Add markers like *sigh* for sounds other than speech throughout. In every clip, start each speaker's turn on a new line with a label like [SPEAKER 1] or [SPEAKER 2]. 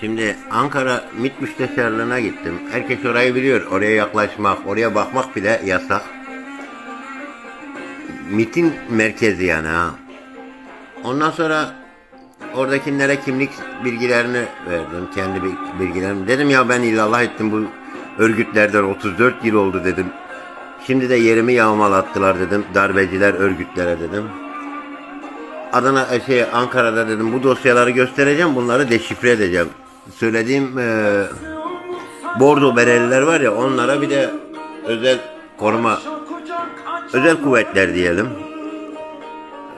[SPEAKER 1] Şimdi Ankara MİT Müsteşarlığına gittim. Herkes orayı biliyor. Oraya yaklaşmak, oraya bakmak bile yasak. MİT'in merkezi yani ha. Ondan sonra oradakilere kimlik bilgilerini verdim. Kendi bil- bilgilerimi. Dedim ya ben illallah ettim bu örgütlerden 34 yıl oldu dedim. Şimdi de yerimi yağmalattılar dedim. Darbeciler örgütlere dedim. Adana şey Ankara'da dedim bu dosyaları göstereceğim bunları deşifre edeceğim. Söylediğim e, bordo bereliler var ya onlara bir de özel koruma özel kuvvetler diyelim.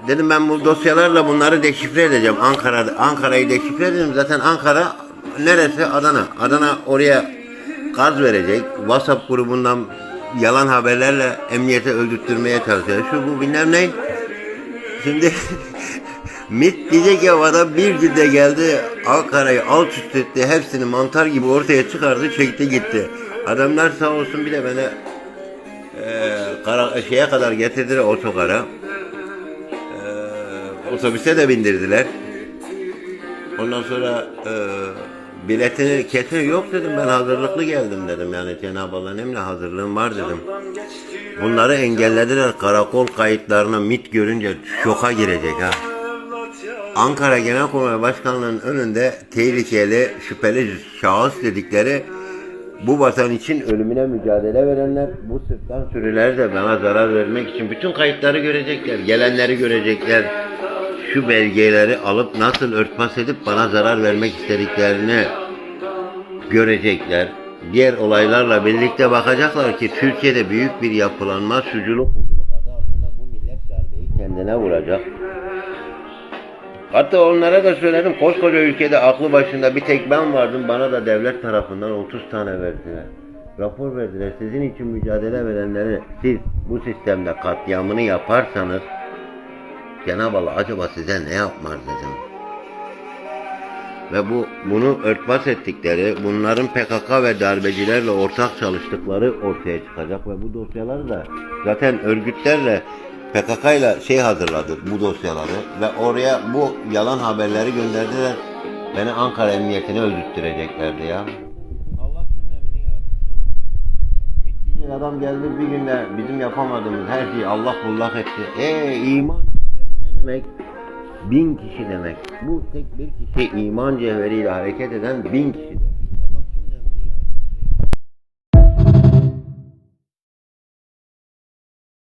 [SPEAKER 1] Dedim ben bu dosyalarla bunları deşifre edeceğim. Ankara'da Ankara'yı deşifre edeceğim. Zaten Ankara neresi? Adana. Adana oraya gaz verecek. WhatsApp grubundan yalan haberlerle emniyete öldürtmeye çalışıyor. Şu bu bilmem ne. Şimdi *laughs* MIT ya adam bir günde geldi Ankara'yı alt üst etti hepsini mantar gibi ortaya çıkardı çekti gitti. Adamlar sağ olsun bir de beni eee kara, şeye kadar getirdiler otogara. Eee otobüse de bindirdiler. Ondan sonra eee biletini kesin yok dedim ben hazırlıklı geldim dedim yani Cenab-ı Allah'ın emri hazırlığım var dedim. Bunları engellediler karakol kayıtlarına MIT görünce şoka girecek ha. Ankara Genelkurmay Başkanlığı'nın önünde tehlikeli şüpheli şahıs dedikleri bu vatan için ölümüne mücadele verenler bu sırttan sürüler de bana zarar vermek için bütün kayıtları görecekler, gelenleri görecekler. Şu belgeleri alıp nasıl örtbas edip bana zarar vermek istediklerini görecekler. Diğer olaylarla birlikte bakacaklar ki Türkiye'de büyük bir yapılanma suculuk huculuk adı altında bu millet darbeyi kendine vuracak. Hatta onlara da söyledim koskoca ülkede aklı başında bir tek ben vardım bana da devlet tarafından 30 tane verdiler. Rapor verdiler sizin için mücadele verenleri siz bu sistemde katliamını yaparsanız Cenab-ı Allah acaba size ne yapmaz dedim. Ve bu bunu örtbas ettikleri, bunların PKK ve darbecilerle ortak çalıştıkları ortaya çıkacak ve bu dosyaları da zaten örgütlerle PKK ile şey hazırladı bu dosyaları ve oraya bu yalan haberleri gönderdiler. Beni Ankara Emniyetine öldürttüreceklerdi ya. Allah cümlemizin yardımcısı olsun. Bittiyecek adam geldi bir günde bizim yapamadığımız her şeyi Allah bullak etti. Eee iman ne demek? Bin kişi demek. Bu tek bir kişi iman cevheriyle hareket eden bin kişi demek.